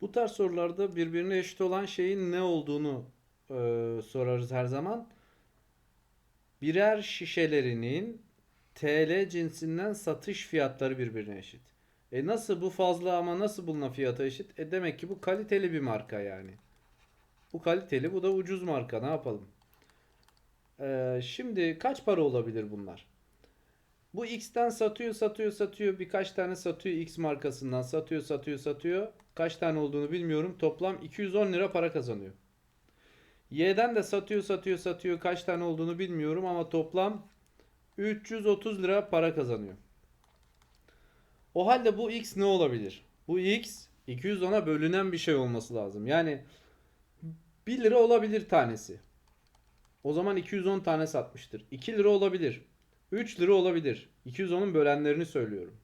Bu tarz sorularda birbirine eşit olan şeyin ne olduğunu e, sorarız her zaman. Birer şişelerinin TL cinsinden satış fiyatları birbirine eşit. E nasıl bu fazla ama nasıl bununla fiyata eşit? E demek ki bu kaliteli bir marka yani. Bu kaliteli, bu da ucuz marka. Ne yapalım? E, şimdi kaç para olabilir bunlar? Bu X'ten satıyor, satıyor, satıyor. Birkaç tane satıyor X markasından. Satıyor, satıyor, satıyor. Kaç tane olduğunu bilmiyorum. Toplam 210 lira para kazanıyor. Y'den de satıyor, satıyor, satıyor. Kaç tane olduğunu bilmiyorum ama toplam 330 lira para kazanıyor. O halde bu X ne olabilir? Bu X 210'a bölünen bir şey olması lazım. Yani 1 lira olabilir tanesi. O zaman 210 tane satmıştır. 2 lira olabilir. 3 lira olabilir. 210'un bölenlerini söylüyorum.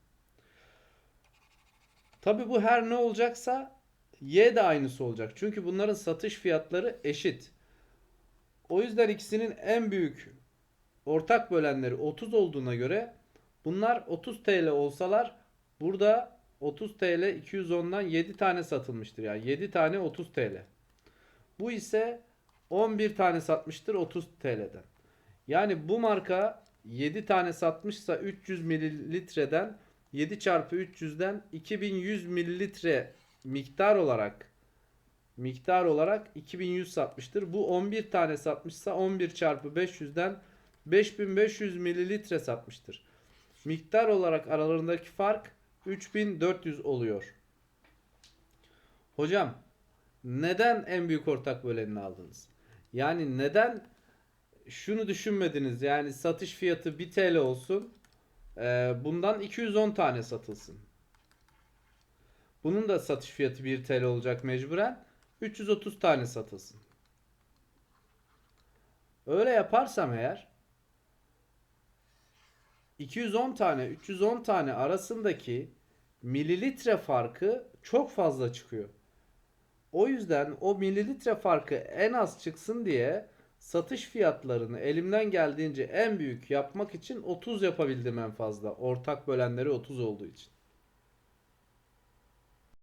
Tabi bu her ne olacaksa Y de aynısı olacak. Çünkü bunların satış fiyatları eşit. O yüzden ikisinin en büyük ortak bölenleri 30 olduğuna göre bunlar 30 TL olsalar burada 30 TL 210'dan 7 tane satılmıştır. Yani 7 tane 30 TL. Bu ise 11 tane satmıştır 30 TL'den. Yani bu marka 7 tane satmışsa 300 mililitreden 7 çarpı 300'den 2100 mililitre miktar olarak miktar olarak 2100 satmıştır. Bu 11 tane satmışsa 11 çarpı 500'den 5500 mililitre satmıştır. Miktar olarak aralarındaki fark 3400 oluyor. Hocam neden en büyük ortak bölenini aldınız? Yani neden şunu düşünmediniz? Yani satış fiyatı 1 TL olsun. e, bundan 210 tane satılsın. Bunun da satış fiyatı 1 TL olacak mecburen. 330 tane satılsın. Öyle yaparsam eğer 210 tane 310 tane arasındaki mililitre farkı çok fazla çıkıyor. O yüzden o mililitre farkı en az çıksın diye satış fiyatlarını elimden geldiğince en büyük yapmak için 30 yapabildim en fazla. Ortak bölenleri 30 olduğu için.